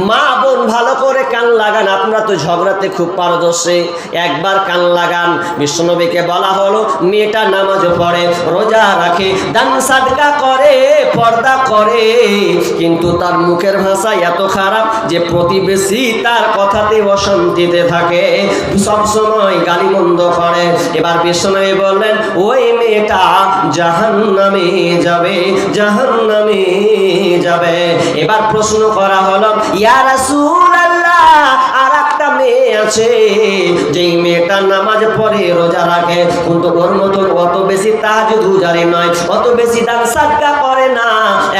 মা বোন ভালো করে কান লাগান, আপনারা তো ঝগড়াতে খুব পারদর্শী। একবার কান লাগান বিষ্ণুনবীকে বলা হলো, মেয়েটা নামাজও পড়ে, রোজা রাখে, দান সাদকা করে, পর্দা করে। কিন্তু তার মুখের ভাষা এত খারাপ যে প্রতিবেশী তার কথাতে অশান্তিতে থাকে। সবসময় গালিমন্দ করে। এবার বিষ্ণুনবী বললেন, ওই মেয়েটা জাহান নামে যাবে জাহান নামে যাবে। এবার প্রশ্ন করা হলো আর একটা মেয়ে আছে। যেই মেয়েটা নামাজ পড়ে, রোজা রাখে। কিন্তু ওর মতন অত বেশি তাজ গুজারি নয়, অত বেশি দান সাদকা করে না।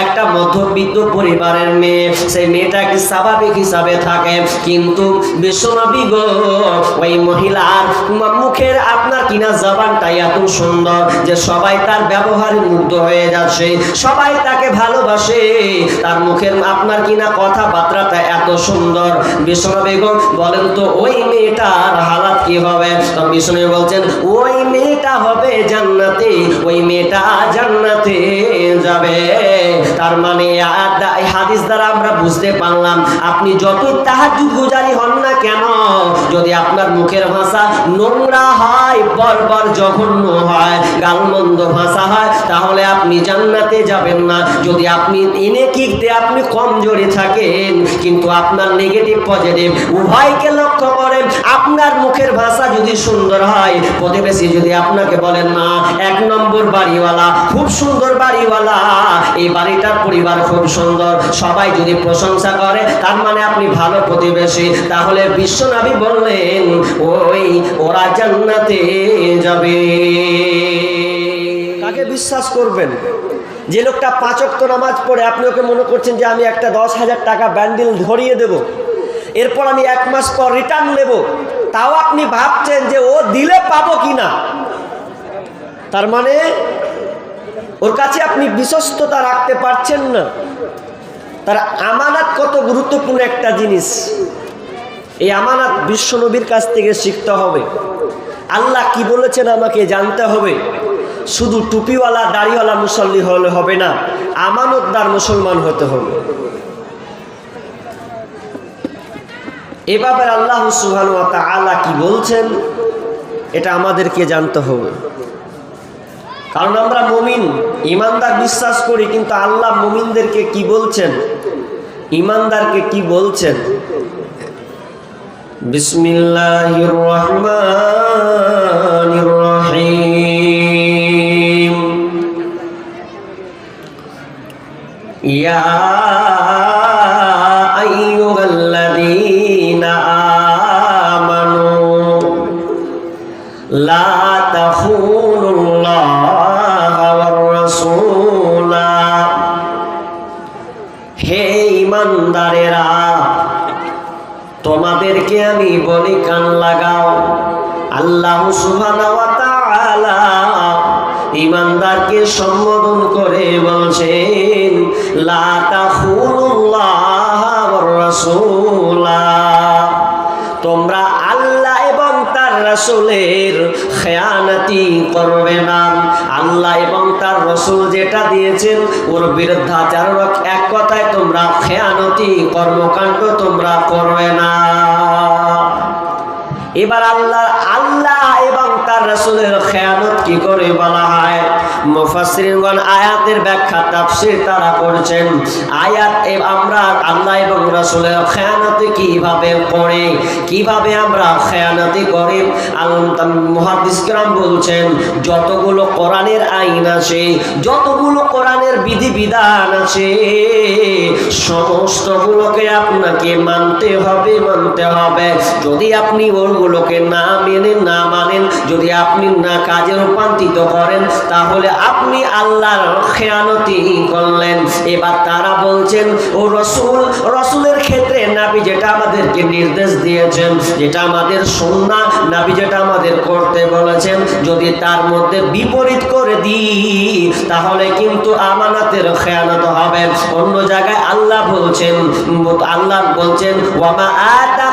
একটা মধ্যবিত্ত পরিবারের মেয়ে, সেই মেয়েটা কি স্বাভাবিক হিসাবে থাকে? কিন্তু বিশ্বনবী গো, ওই মহিলার মুখের আপনার কিনা জবানটা এত সুন্দর যে সবাই তার ব্যবহারে মুগ্ধ হয়ে যাচ্ছে, সবাই তাকে ভালোবাসে। তার মুখের আপনার কিনা কথাবার্তাটা এত সুন্দর। বিষ্ণু বেগম বলেন তো, ওই মেয়েটার কি হবে? তো শুনে বলছেন, ওই মেয়েটা হবে জান্নাতে, ওই মেয়েটা জান্নাতে যাবে। তার মানে হাদিস দ্বারা আমরা বুঝতে পারলাম, আপনি যতই তাহাজুদ গুজারি কেন? যদি আপনার মুখের ভাষা নোংরা হয়, বর্বর জঘন্য হয়, গালমন্দ ভাষা হয়, তাহলে আপনি জান্নাতে যাবেন না। যদি আপনি এনে কিকতে আপনি কমজোরি থাকেন, কিন্তু আপনার নেগেটিভ পজিটিভ উভয়কে লক্ষ্য করেন, আপনার মুখের ভাষা যদি সুন্দর হয়, প্রতিবেশী যদি আপনাকে বলেন না এক নম্বর বাড়িওয়ালা, খুব সুন্দর বাড়িওয়ালা, এই বাড়িটার পরিবার খুব সুন্দর। সবাই যদি প্রশংসা করে, তার মানে আপনি ভালো প্রতিবেশী, তাহলে বিশ্বনাবী বললেন, ওই, ওরা জান্নাতে যাবে। কাকে বিশ্বাস করবেন? যে লোকটা পাঁচ অক্ত নামাজ পড়ে, আপনি ওকে মনে করছেন যে আমি একটা দশ হাজার টাকা ব্যান্ডেল ধরিয়ে দেব। এরপর আমি এক মাস পর রিটার্ন নেব। তাও আপনি ভাবছেন যে ও দিলে পাবো কি না তার মানে ওর কাছে আপনি বিশ্বস্ততা রাখতে পারছেন না। তার আমানাত কত গুরুত্বপূর্ণ একটা জিনিস। এই আমানাত বিশ্বনবীর কাছ থেকে শিখতে হবে। আল্লাহ কি বলেছেন আমাকে জানতে হবে। শুধু টুপিওয়ালা, দাড়িওয়ালা মুসল্লি হলে হবে না, আমানতদার মুসলমান হতে হবে। এভাবে আল্লাহ সুহান কি বলছেন, এটা আমাদেরকে জানতে হবে। কারণ আমরা মমিন, ইমানদার বিশ্বাস করি, কিন্তু আল্লাহ মমিনদেরকে কি বলছেন? ইমানদারকে কি বলছেন? বিসমিল্লাহির রহমানির রহিম ইয়া আইয়ুহাল্লাযীনা আমানু লা তাখুনুল্লাহ ওয়ার রাসূলা হে ইমানদারেরা তোমাদেরকে আমি বলি, কান লাগাও। আল্লাহ ইমানদারকে সম্বোধন করে বলছেন তোমরা আল্লাহ এবং তার রাসূলের খেয়ানাতি করবে না। আল্লাহ এবং তার রসুল যেটা দিয়েছেন, ওর বিরুদ্ধাচার এক কথায় তোমরা খেয়ানতি কর্মকাণ্ড তোমরা করবে না। এবার আল্লাহ আল্লাহ এবং তার রসুলের খেয়ানত কি করে বলা হয়? মুফাসসিরগণ আয়াতের ব্যাখ্যা, তাফসীর তারা করছেন আয়াত আমরা আল্লাহ এবং রাসূলের কীভাবে পড়ে, কীভাবে আমরা খেয়ানতি করি? বলছেন, যতগুলো কোরআনের আইন আছে, যতগুলো কোরআনের বিধিবিধান আছে, সমস্তগুলোকে আপনাকে মানতে হবে মানতে হবে। যদি আপনি ওগুলোকে না মেনে না মানেন, যদি আপনি না কাজে রূপান্তরিত করেন, তাহলে আপনি আল্লাহর খেয়ানতি করলেন। এবার তারা বলছেন, ও রসুল, রসুলের ক্ষেত্রে নাবি যেটা আমাদেরকে নির্দেশ দিয়েছেন, যেটা আমাদের সন্না নাবি যেটা আমাদের করতে বলেছেন, যদি তার মধ্যে বিপরীত করে দিই, তাহলে কিন্তু আমানাতের খেয়ানত হবে। অন্য জায়গায় আল্লাহ বলছেন আল্লাহ বলছেন ওয়ামা আতাকুম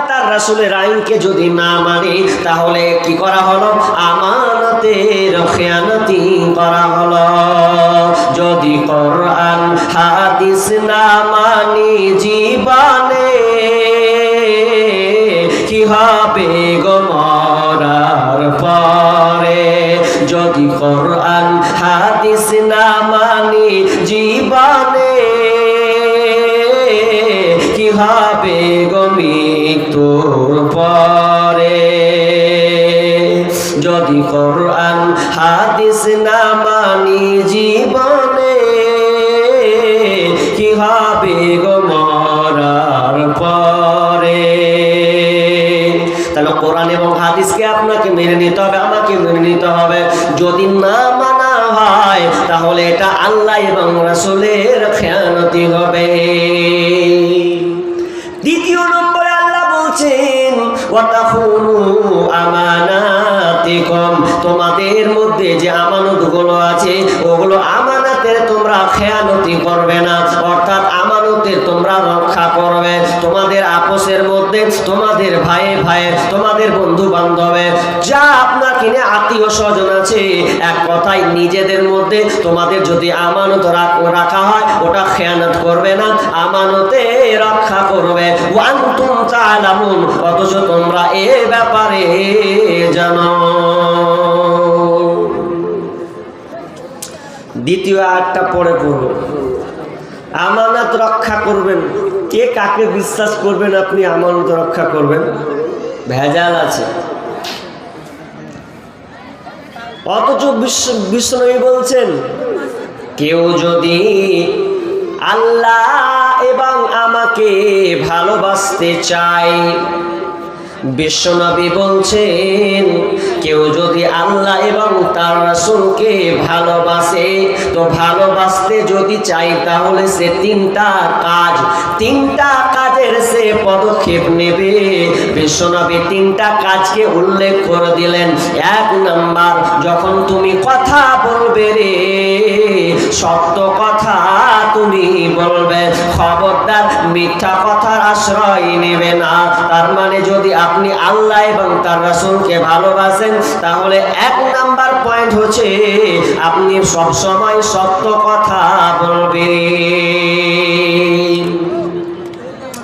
তার রাসূলের আইনকে যদি না মানি, তাহলে কি করা হলো? আমানতের খেয়ানতি করা হলো। যদি কোরআন, হাদিস না মানি, জীবনে কি হবে গো মরার পরে? যদি কোরআন, হাদিস না মানি, জীবনে কি হবে মৃত্যুর পরে। যদি কোরআন, হাদিস না মানি জীবনে, কি হবে গো মরার পরে? তাহলে কোরআন এবং হাদিসকে আপনাকে মেনে নিতে হবে, আমাকে মেনে নিতে হবে। যদি না মানা হয়, তাহলে এটা আল্লাহ এবং রাসূলের খেয়ানতি হবে। দ্বিতীয় বলছেন আমানাতিকম তোমাদের মধ্যে যে আমানতগুলো আছে ওগুলো আমানাতের তোমরা খেয়ানতি করবে না। অর্থাৎ আমানতের তোমরা রক্ষা করবে। তোমাদের আপোষের মধ্যে, তোমাদের ভাই ভাই তোমাদের বন্ধু বান্ধবে যা আপনার কিনে আত্মীয় স্বজন আছে, এক কথায় নিজেদের মধ্যে তোমাদের যদি আমানত রাখা হয়, ওটা খেয়ানত করবে না, আমানতে রক্ষা করবে। ওয়ান ওয়ান্তুম তাআলামুন, অথচ তোমরা এ ব্যাপারে জানো। দ্বিতীয় আটটা পরে পড়ব আমানত রক্ষা করবেন। কে কাকে বিশ্বাস করবেন আপনি আমানত রক্ষা করবেন? ভেজাল আছে। অথচ বিশ্ব বিষ্ণবী বলছেন, কেউ যদি আল্লাহ এবং আমাকে ভালোবাসতে চায় বিশ্বনবী বলছেন, কেউ যদি আল্লাহ এবং তার রাসূলকে ভালোবাসে, তো ভালোবাসতে যদি চাই তাহলে সে তিনটা কাজ, তিনটা কাজের সে পদক্ষেপ নেবে। বিশ্বনবী তিনটা কাজকে উল্লেখ করে দিলেন। এক নাম্বার, যখন তুমি কথা বলবে রে, সত্য কথা খবরদার মিথ্যা কথার আশ্রয় নেবে না। তার মানে যদি আপনি আল্লাহ এবং তার রাসূলকে ভালোবাসেন, তাহলে এক নাম্বার পয়েন্ট হচ্ছে আপনি সব সময় সত্য কথা বলবেন।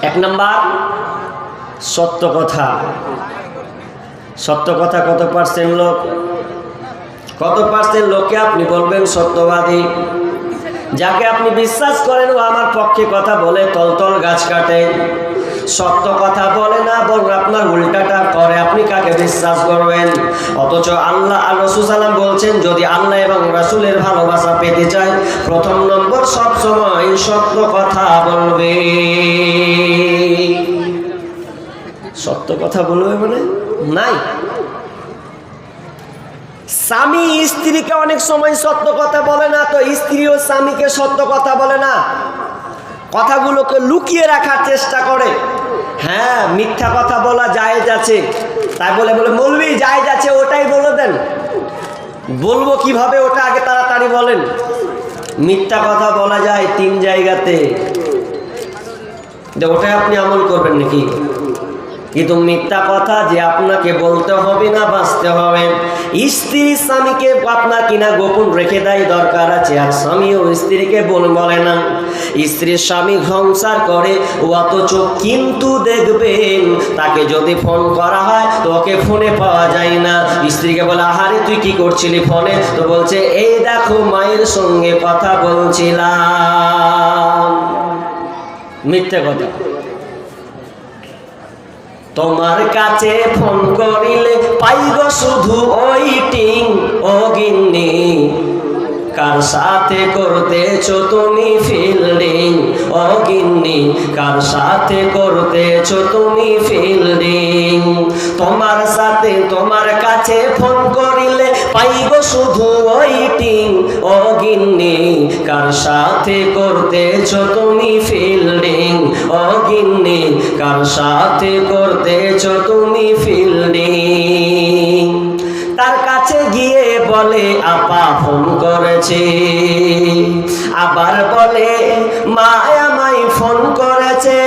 এক নাম্বার, সত্য কথা। সত্য কথা কত পার্সেন্ট লোক? কত পার্সেন্ট লোককে আপনি বলবেন সত্যবাদী? যাকে আপনি বিশ্বাস করেন, ও আমার পক্ষে কথা বলে, তলতল গাছ কাটে। সত্য কথা বলে না, বরং আপনার উল্টাটা করে। আপনি কাকে বিশ্বাস করবেন? অথচ আল্লাহ আর রসুল সাল্লাম বলছেন, যদি আল্লাহ এবং রাসূলের ভালোবাসা পেতে চায়, প্রথম নম্বর সব সময় সত্য কথা বলবে। সত্য কথা বলবে মানে? নাই। স্বামী স্ত্রীকে অনেক সময় সত্য কথা বলে না, তো স্ত্রীও স্বামীকে সত্য কথা বলে না। কথাগুলোকে লুকিয়ে রাখার চেষ্টা করে। হ্যাঁ মিথ্যা কথা বলা জায়েজ আছে। তাই বলে বলে বলবি জায়েজ আছে, ওটাই বলে দেন। বলব কীভাবে ওটা আগে তাড়াতাড়ি বলেন। মিথ্যা কথা বলা যায় তিন জায়গাতে। ওটাই আপনি আমল করবেন নাকি? কিন্তু মিথ্যা কথা যে আপনাকে বলতে হবে না, বাঁচতে হবে। স্ত্রী স্বামীকে আপনার কিনা গোপন রেখে দেয় দরকার আছে, আর স্বামীও স্ত্রীকে বল বলে না। স্ত্রীর স্বামী সংসার করে অথচ কিন্তু দেখবেন তাকে যদি ফোন করা হয়, তো ওকে ফোনে পাওয়া যায় না। স্ত্রীকে বলে, আহারে, তুই কি করছিলি ফোনে? তো বলছে, এই দেখো, মায়ের সঙ্গে কথা বলছিলাম। মিথ্যে কথা। তোমার কাছে ফোন করিলে পাইব শুধু ওই টিং, ও গিন্নি। কার সাথে করতেছ তুমি ফিল্ডিং ও গিন্নি? কার সাথে করতেছ তুমি ফিল্ডিং তোমার সাথে তোমার সাথে করতেছ তুমি ফিল্ডিং ও গিন্নি, কার সাথে করতেছ তুমি ফিল্ডিং তার কাছে গিয়ে বলে, আপা, ফোন করেছে। আবার বলে মা ফোন করেছে।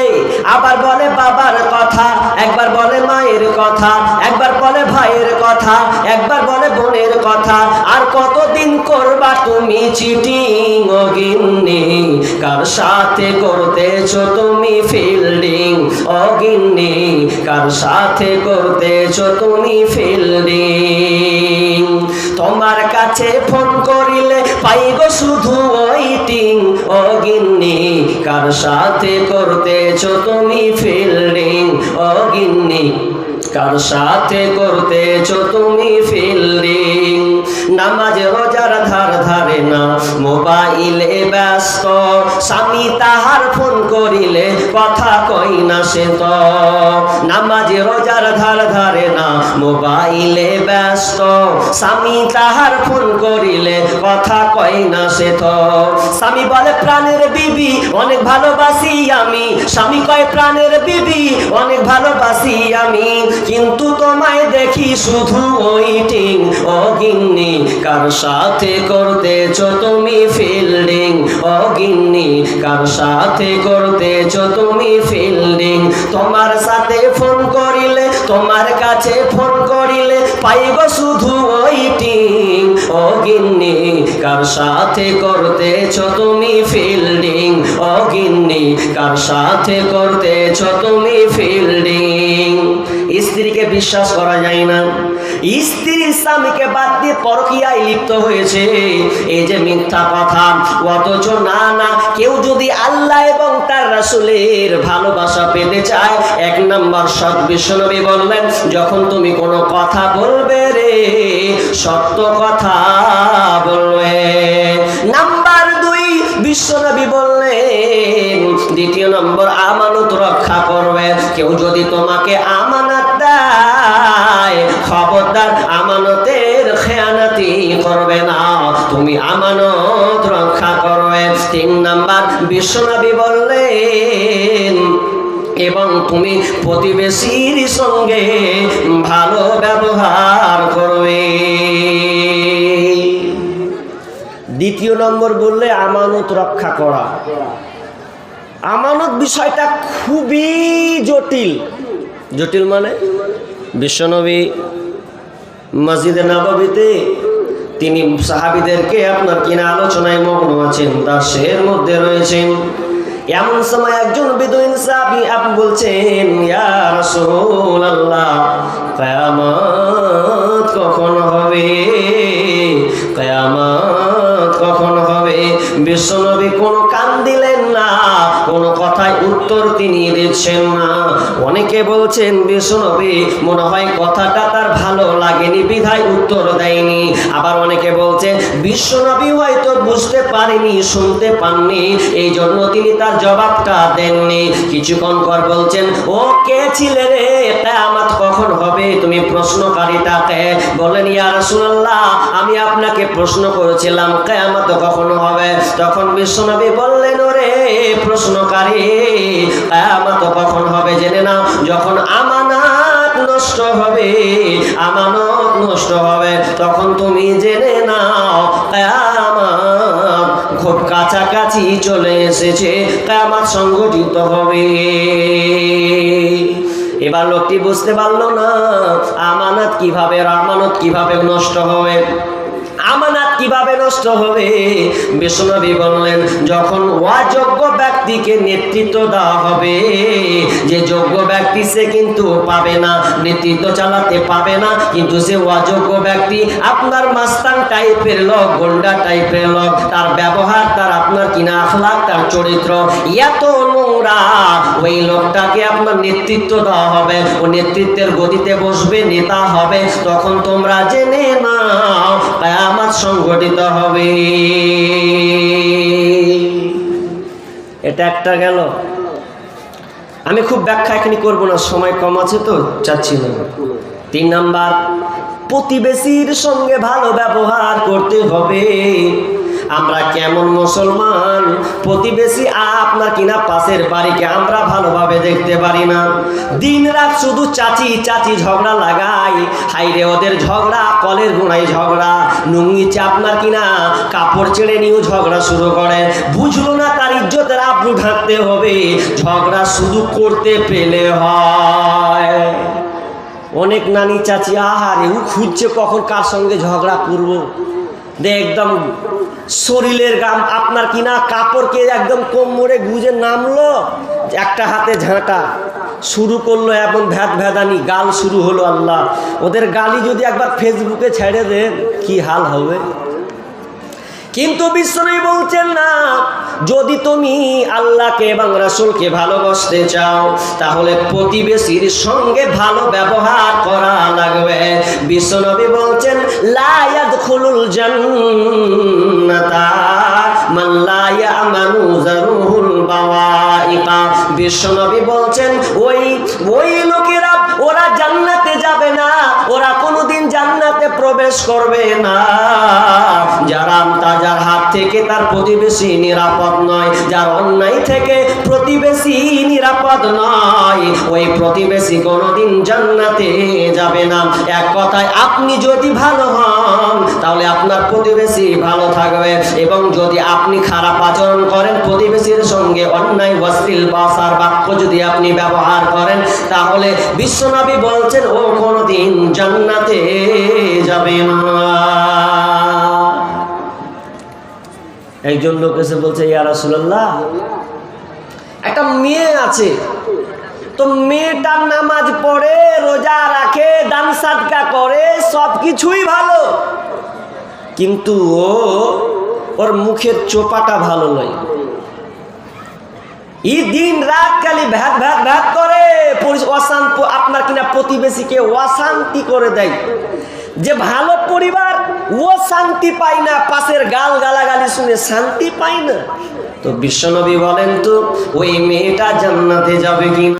আবার বলে, বাবার কথা। একবার বলে, মায়ের কথা। একবার ভাইয়ের কথা, একবার বলে বোনের কথা, আর কতদিন করবা তুমি চিটিং ও গিন্নি? কার সাথে করতেছ তুমি ফিল্ডিং ও গিন্নি, কার সাথে করতেছ তুমি ফিল্ডিং তোমার কাছে ফোন করিলে পাইব শুধু ওইটিং ও গিন্নি, কার সাথে করতেছ তুমি ফিল্ডিং ও গিন্নি কার সাথে করতেছো তুমি ফিল্ডিং নামাজ, রোজার ধার ধারে না, মোবাইলে ব্যস্ত। স্বামী তাহার ফোন করিলে কথা কই না সে তো? নামাজ, রোজার ধার ধারে না, মোবাইলে ব্যস্ত। স্বামী তাহার ফোন করিলে কথা কই না সে তো? স্বামী বলে, প্রাণের বিবি, অনেক ভালোবাসি আমি। স্বামী কয়, প্রাণের বিবি, অনেক ভালোবাসি আমি। কিন্তু তোমায় দেখি শুধু ওইটিং। ও গিন্নি, কার সাথে করতেছ তুমি ফিল্ডিং? ও গিন্নি, কার সাথে করতেছ তুমি ফিল্ডিং তোমার সাথে ফোন করিলে, তোমার কাছে ফোন করিলে পাইব শুধু ওইটিং ও গিন্নি, কার সাথে করতেছ তুমি ফিল্ডিং ও গিন্নি, কার সাথে করতেছ তুমি ফিল্ডিং স্ত্রীকে বিশ্বাস করা যায় না। স্ত্রী স্বামীকে বাদ দিয়ে পরকিয়ায় লিপ্ত হয়েছে। এই যে মিথ্যা কথা, অথচ না না, কেউ যদি আল্লাহ এবং তার রাসুলের ভালোবাসা পেতে চায়, এক নাম্বার সৎ বিশ্বনবী বললেন, যখন তুমি কোনো কথা বলবে রে, সত্য কথা বলবে। নাম্বার দুই, বিশ্বনবী বললেন, দ্বিতীয় নম্বর আমানত রক্ষা করবে। কেউ যদি তোমাকে আমানত দেয় খবরদার আমানতের খেয়ানাতি করবে না। তুমি আমানত রক্ষা করবে তিন নাম্বার, বিশ্বনবী বললেন, এবং তুমি প্রতিবেশীর সঙ্গে ভালো ব্যবহার করবে। দ্বিতীয় নম্বর বললে, আমানত রক্ষা করা। আমানত বিষয়টা খুবই জটিল। জটিল মানে? বিশ্বনবী মসজিদে নববীতে তিনি সাহাবিদেরকে আপনার কিনা আলোচনায় মগ্ন আছেন তার মধ্যে রয়েছেন। এমন সময় একজন বিদুইন সাহাবি আপ বলছেন কিয়ামত কখন হবে? কিয়ামত কখন হবে? বিশ্বনবী কোনো কান দিলেন না, কোনো কথায় উত্তর তিনি দিচ্ছেন না। অনেকে বলছেন বিশ্বনবী মনে হয় কথাটা তার ভালো লাগেনি, বিধায় উত্তর দেয়নি। আবার অনেকে বলছেন বিশ্বনবী হয়তো বুঝতে পারেনি, শুনতে পাননি। এই জন্য তিনি তার জবাবটা দেননি। কিছুক্ষণ পর বলছেন, ও কে ছিলে রে? এটা আমার কখন হবে? তুমি প্রশ্নকারীটাকে বলেন ইয়া রাসূলুল্লাহ, আমি আপনাকে প্রশ্ন করেছিলাম, কেয়ামত কখন হবে? তখন বিশ্বনবী বললেন, ওরে প্রশ্নকারী, কেয়ামত কখন হবে জেনে নাও। যখন আমানত নষ্ট হবে, আমানত নষ্ট হবে, তখন তুমি জেনে নাও, কেয়ামত খুব কাছাকাছি চলে এসেছে, কেয়ামত সংগঠিত হবে। এবার লোকটি বুঝতে পারল না, আমানত কীভাবে আমানত কীভাবে নষ্ট হবে। আমানাত কীভাবে নষ্ট হবে? বিষ্ণবী বললেন, যখন অযোগ্য ব্যক্তিকে নেতৃত্ব দেওয়া হবে, যে যোগ্য ব্যক্তি সে কিন্তু পাবে না, নেতৃত্ব চালাতে পাবে না, কিন্তু সে অযোগ্য ব্যক্তি আপনার মাস্তান টাইপের লোক, গোন্ডা টাইপের লোক, তার ব্যবহার, তার আপনার কিনা আখলাক, তার চরিত্র, এত নোংরা, ওই লোকটাকে আপনার নেতৃত্ব দেওয়া হবে, ও নেতৃত্বের গদিতে বসবে, নেতা হবে, তখন তোমরা জেনে নাও আমার সংগঠিত হবে। এটা একটা গেল। আমি খুব ব্যাখ্যা এখানে করব না, সময় কম আছে তো চাচ্ছি না। তিন নাম্বার, প্রতিবেশীর সঙ্গে ভালো ব্যবহার করতে হবে। আমরা কেমন মুসলমান? প্রতিবেশী আপনার কিনা পাশের বাড়িকে আমরা ভালোভাবে দেখতে পারি না। দিন রাত শুধু চাচি চাচি ঝগড়া লাগাই হাইরে ওদের ঝগড়া, কলের গুণাই ঝগড়া। নুঙ্গিছে আপনার কিনা, কাপড় ছেড়ে নিয়েও ঝগড়া শুরু করে। বুঝলো না তার ইজ্জতের আব্রু ঢাকতে হবে। ঝগড়া শুধু করতে পেলে হয়। অনেক নানি চাচি, আহারে, ও খুঁজছে কখন কার সঙ্গে ঝগড়া করব। দে একদম শরীরের গাম আপনার কিনা কাপড়কে একদম কোমরে গুজে নামলো? একটা হাতে ঝাঁটা। শুরু করল এমন ভ্যাদ ভ্যাদানি। গাল শুরু হলো আল্লাহ। ওদের গালি যদি একবার ফেসবুকে ছেড়ে দেন, কি হাল হবে? কিন্তু বিশ্বনবী বলছেন না, যদি তুমি আল্লাহকে এবং রাসূলকে ভালোবাসতে চাও, তাহলে প্রতিবেশীর সঙ্গে ভালো ব্যবহার করা লাগবে। বিশ্বনবী বলছেন, লা ইয়াদখুলুল জান্নাতা, মান লা ইয়ামানু জারুহুল বাওয়াইকা বিশ্বনবী বলছেন, ওই ওই লোকেরা ওরা জান্নাতে যাবে না, ওরা কোনোদিন জান্নাতে প্রবেশ করবে না। যারা তার হাত থেকে তার প্রতিবেশী নিরাপদ নয়, যার অন্যায় থেকে প্রতিবেশী নিরাপদ নয়, ওই প্রতিবেশী কোনোদিন জান্নাতে যাবে না। এক কথায়, আপনি যদি ভালো হন, তাহলে আপনার প্রতিবেশী ভালো থাকবে এবং যদি আপনি খারাপ আচরণ করেন, প্রতিবেশীর সঙ্গে অন্যায়, অশ্লীল ভাষার বাক্য যদি আপনি ব্যবহার করেন, তাহলে বিশ্বনবী বলছেন, ও কোনোদিন জান্নাতে যাবে না। একজন লোক এসে বলছে, ইয়া রাসূলুল্লাহ, একটা মেয়ে আছে। তো মেয়েটা নামাজ পড়ে, রোজা রাখে, দান সাদকা করে সব কিছুই ভালো। কিন্তু ও, ওর মুখের চোপাটা ভালো নয়। ই দিন রাত খালি ভ্যাত ভ্যাত ভ্যাত করে অশান্ত, আপনার কিনা প্রতিবেশীকে অশান্তি করে দেয়। যে ভালো পরিবার, ও শান্তি পায় না, পাশের গাল গালাগালি শুনে শান্তি পায় না। তো বিশ্বনবী বলেন তো, ওই মেয়েটা জান্নাতে যাবে কি